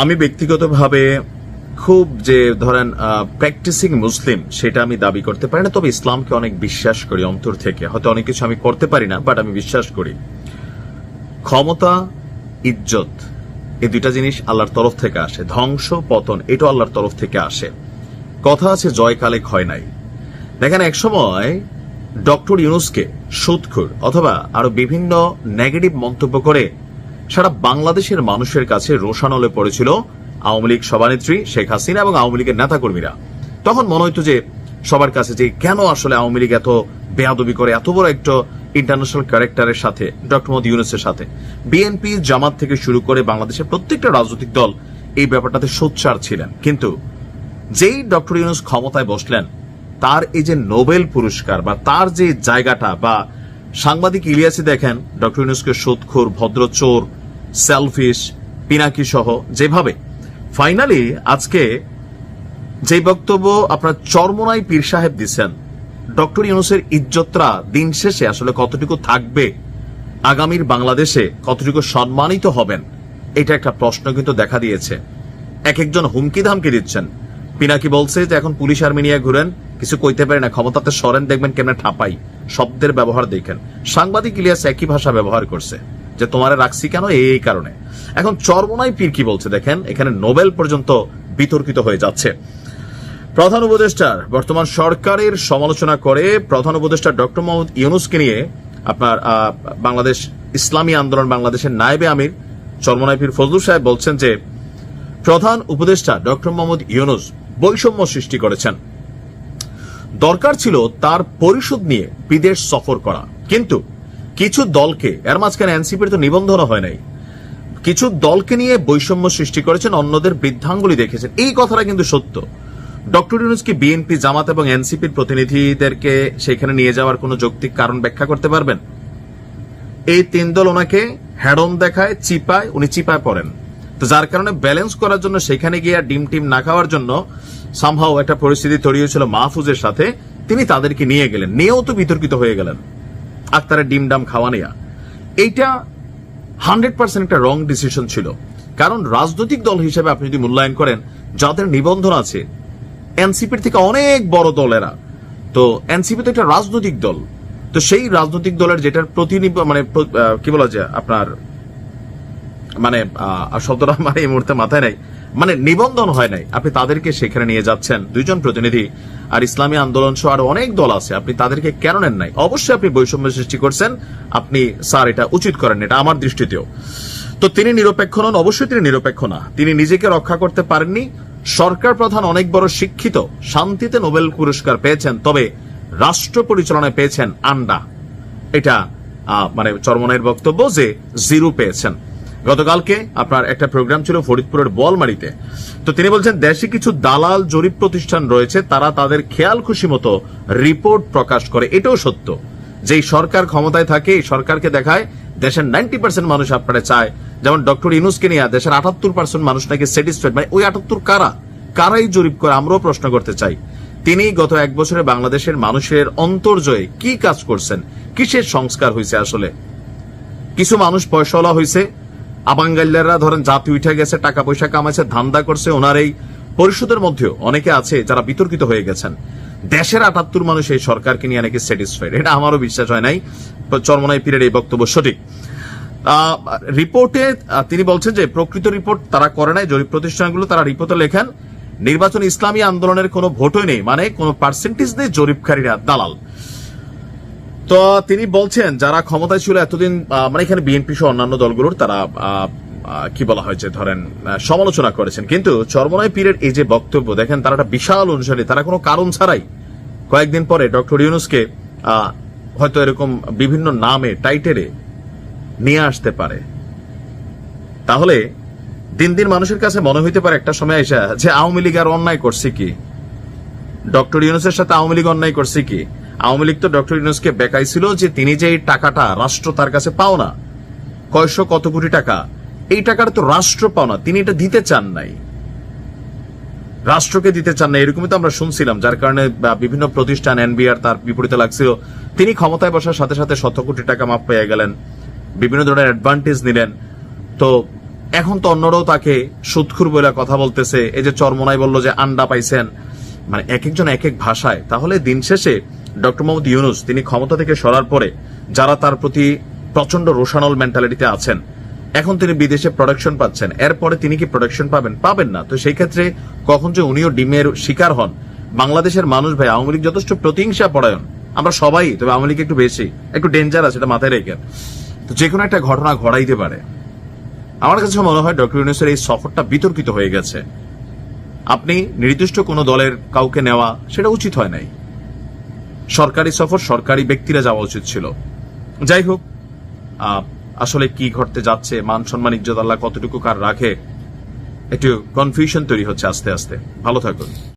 আমি ব্যক্তিগতভাবে খুব যে ধরেন প্র্যাকটিসিং মুসলিম সেটা আমি দাবি করতে পারি না, তবে ইসলামকে অনেক বিশ্বাস করি অন্তর থেকে। হয়তো অনেক কিছু আমি করতে পারি না বাট আমি বিশ্বাস করি। ক্ষমতা, ইজ্জত, এই দুইটা জিনিস আল্লাহর তরফ থেকে আসে। ধ্বংস, পতন, এটাও আল্লাহর তরফ থেকে আসে। কথা আছে, জয়কালে ক্ষয় নাই। দেখেন একসময় ডক্টর ইউনুসকে, সুদখুর অথবা আরও বিভিন্ন নেগেটিভ মন্তব্য করে সারা বাংলাদেশের মানুষের কাছে রোশানলে পড়েছিল আওয়ামী লীগ সভানেত্রী শেখ হাসিনা এবং আওয়ামী লীগের নেতাকর্মীরা। তখন মনে হইতো যে সবার কাছে যে কেন আসলে আওয়ামী লীগ এত বেয়াদবি করে, এত বড় একটা ইন্টারন্যাশনাল ক্যারেক্টারের সাথে, ডক্টর মোহাম্মদ ইউনুসের সাথে। বিএনপি জামাত থেকে শুরু করে বাংলাদেশের প্রত্যেকটা রাজনৈতিক দল এই ব্যাপারটাতে সোচ্চার ছিলেন। কিন্তু যেই ডক্টর ইউনুস ক্ষমতায় বসলেন, তার এই যে নোবেল পুরস্কার বা তার যে জায়গাটা বা সাংবাদিক ইলিয়াসি দেখেন, ডক্টর ইউনুসকে সুদখোর, ভদ্রচোর সেলফিশ পিনাকি সহ যেভাবে। ফাইনালি আজকে যে বক্তব্য আপনার চরমনাই পীর সাহেব দিচ্ছেন, ডক্টর ইউনুসের ইজ্জতরা দিন শেষে আসলে কতটুকু থাকবে, আগামীর বাংলাদেশে কতটুকু সম্মানিত হবেন, এটা একটা প্রশ্ন কিন্তু দেখা দিয়েছে। এক একজন হুমকি ধামকি দিচ্ছেন। পিনাকি বলছে যে এখন পুলিশ আর্মি নিয়ে ঘুরেন, কিছু কইতে পারে না, ক্ষমতাতে সরেন, দেখবেন কেমন ঠাপাই, শব্দের ব্যবহার দেখেন। সাংবাদিক ইলিয়াস একই ভাষা ব্যবহার করছে। যে তোমারে রাখছি কেন? এই কারণে। এখন চরমনাই পীর কি বলছে দেখেন, এখানে নোবেল পর্যন্ত বিতর্কিত হয়ে যাচ্ছে। প্রধান উপদেষ্টার বর্তমান সরকারের সমালোচনা করে প্রধান উপদেষ্টা ডক্টর মোহাম্মদ ইউনুসকে নিয়ে আপনার বাংলাদেশ ইসলামী আন্দোলন, বাংলাদেশের নায়েবে আমির চরমনাই পীর ফজলুল সাহেব বলছেন যে, প্রধান উপদেষ্টা ডক্টর মোহাম্মদ ইউনুস বৈষম্য সৃষ্টি করেছেন। দরকার ছিল তার পরিশোধ নিয়ে বিদেশ সফর করা। কিন্তু কিছু দলকে, এর মাঝখানে এনসিপির তো নিবন্ধন হয় নাই, কিছু দলকে নিয়ে বৈষম্য সৃষ্টি করেছেন, অন্যদের বৃদ্ধাঙ্গুলি দেখেছেন। এই কথাটা কিন্তু সত্য। ডক্টর ইউনুস কি বিএনপি, জামাত এবং এনসিপির প্রতিনিধিদেরকে সেখানে নিয়ে যাওয়ার কোনো যৌক্তিক কারণ ব্যাখ্যা করতে পারবেন? এই তিন দল ওনাকে হ্যাডন দেখায়, চিপায়, উনি চিপায় পড়েন। তো যার কারণে ব্যালেন্স করার জন্য সেখানে গিয়ে ডিম টিম না খাওয়ার জন্য সামহাও একটা পরিস্থিতি তৈরি হয়েছিল মাহফুজের সাথে। তিনি তাদেরকে নিয়ে গেলেন, নিয়েও তো বিতর্কিত হয়ে গেলেন। আক্তারের ডিম ডাম খাওয়া নেয়া। এইটা হান্ড্রেড পার্সেন্ট একটা রং ডিসিশন ছিল। কারণ রাজনৈতিক দল হিসেবে আপনি যদি মূল্যায়ন করেন, যাদের নিবন্ধন আছে, এনসিপির থেকে অনেক বড় দলেরা তো এনসিপি তো একটা রাজনৈতিক দল। তো সেই রাজনৈতিক দলের যেটার প্রতিনিধি মানে কি বলা যায় আপনার মানে আর শব্দটা আমার এই মুহূর্তে মাথায় নাই। মানে নিবন্ধন হয় নাই। আপনি তাদেরকে সেখানে নিয়ে যাচ্ছেন। দুইজন প্রতিনিধি আর ইসলামী আন্দোলন সহ আরও অনেক দল আছে। আপনি তাদেরকে কেন নেন নাই? অবশ্যই আপনি বৈষম্য সৃষ্টি করছেন। আপনি, স্যার, এটা উচিত করেন এটা আমার দৃষ্টিতেও। তো তিনি নিরপেক্ষ নন, অবশ্যই তিনি নিরপেক্ষ না। তিনি নিজেকে রক্ষা করতে পারেননি। সরকার প্রধান অনেক বড় শিক্ষিত, শান্তিতে নোবেল পুরস্কার পেয়েছেন, তবে রাষ্ট্র পরিচালনায় পেয়েছেন আন্ডা। এটা মানে চরমনের বক্তব্য যে জিরো পেয়েছেন। গতকালকে আপনার একটা প্রোগ্রাম ছিল ফরিদপুরের বলমারিতে। তো তিনি বলছেন, দেশে কিছু দালাল জরিপ প্রতিষ্ঠান রয়েছে, তারা তাদের খেয়াল খুশি মতো রিপোর্ট প্রকাশ করে। এটাও সত্য যেই সরকার ক্ষমতায় থাকে, এই সরকারকে দেখায় দেশের নাইনটি পার্সেন্ট মানুষ আপনারা চায়। যেমন ডক্টর ইনুসকে নিয়ে দেশের আটাত্তর পার্সেন্ট মানুষ নাকি স্যাটিসফাইড। মানে ওই আটাত্তর কারা? কারাই জরিপ করে, আমরাও প্রশ্ন করতে চাই। তিনি গত এক বছরে বাংলাদেশের মানুষের অন্তর্জয়ে কি কাজ করছেন? কিসের সংস্কার হয়েছে আসলে? কিছু মানুষ পয়সাওয়ালা হয়েছে আবাঙ্গাল্লাররা ধরেন জাতি উঠে গেছে, টাকা পয়সা কামাইছে, ধান্দা করছে, ওনার এই পরিষদের মধ্যেও অনেকে আছে যারা বিতর্কিত হয়ে গেছেন। দেশের আটাত্তর মানুষ এই সরকারকে নিয়ে অনেকে স্যাটিসফাইড এটা আমারও বিশ্বাস হয় নাই চরমনাই পীরের এই বক্তব্য সঠিক। রিপোর্টে তিনি বলছেন যে প্রকৃত রিপোর্ট তারা করে নাই, জরিপ প্রতিষ্ঠানগুলো তারা রিপোর্টে লেখেন, নির্বাচন ইসলামী আন্দোলনের কোনো ভোটই নেই মানে কোনো পার্সেন্টেজ নেই জরিপকারীরা, দালাল। তো তিনি বলছেন, যারা ক্ষমতায় ছিল এতদিন মানে এখানে বিএনপি সহ অন্যান্য দলগুলোর তারা কি বলা হয়েছে ধরেন সমালোচনা করেছেন। কিন্তু চরমনায় পীরের এই যে বক্তব্য, দেখেন তারা একটা বিশাল অনুসারী, তারা কোনো কারণ ছাড়াই কয়েকদিন পরে ডক্টর ইউনুসকে হয়তো এরকম বিভিন্ন নামে, টাইটেলে নিয়ে আসতে পারে। তাহলে দিন দিন মানুষের কাছে মনে হইতে পারে একটা সময় এসে যে আওয়ামী লীগ আর অন্যায় করছে কি? ডক্টর ইউনুসের সাথে আওয়ামী লীগ অন্যায় করছে কি? আওয়ামী লীগ তো ডক্টর ইউনুসকে বেকাইছিল যে তিনি যে এই টাকাটা রাষ্ট্র তার কাছে পাও না। কয়শো কত কোটি টাকা? এই টাকাটা তো রাষ্ট্র পাও না, তিনি এটা দিতে চান নাই। রাষ্ট্রকে দিতে চান না এরকমই তো আমরা শুনছিলাম, যার কারণে বিভিন্ন প্রতিষ্ঠান, এনবিআর তার বিপরীতে লাগছিল। তিনি ক্ষমতায় বসার সাথে সাথে শত কোটি টাকা মাপ পেয়ে গেলেন, বিভিন্ন ধরনের অ্যাডভান্টেজ নিলেন। তো এখন তো অন্যরাও তাকে সুৎখুর বলে কথা বলতেছে, এই যে চরমনাই বলল যে আন্ডা পাইছেন মানে এক একজন এক এক ভাষায়। তাহলে দিন শেষে ডক্টর মোহাম্মদ ইউনুস, তিনি ক্ষমতা থেকে সরার পরে যারা তার প্রতি প্রচণ্ড রোশানল মেন্টালিটিতে আছেন, এখন তিনি বিদেশে প্রোডাকশন পাচ্ছেন। এরপরে তিনি কি প্রোডাকশন পাবেন? পাবেন না। তো সেই ক্ষেত্রে কখন যে উনিও ডিমের শিকার হন, বাংলাদেশের মানুষ ভাই, আওয়ামী লীগ যথেষ্ট প্রতিহিংসা পরায়ণ। আমরা সবাই, তবে আওয়ামী লীগ একটু বেশি, একটু ডেঞ্জার আছে, এটা মাথায় রেখে। তো যে কোনো একটা ঘটনা ঘটাইতে পারে। আমার কাছে মনে হয় ডক্টর ইউনুসের এই সফরটা বিতর্কিত হয়ে গেছে। আপনি নির্দিষ্ট কোনো দলের কাউকে নেওয়া সেটা উচিত হয় নাই। সরকারি সফর সরকারি ব্যক্তিরা যাওয়া উচিত ছিল। যাই হোক আসলে কি ঘটতে যাচ্ছে, মান সম্মান ইজ্জত আল্লাহ কতটুকু কার রাখে, একটু কনফিউশন তৈরি হচ্ছে আস্তে আস্তে। ভালো থাকুন।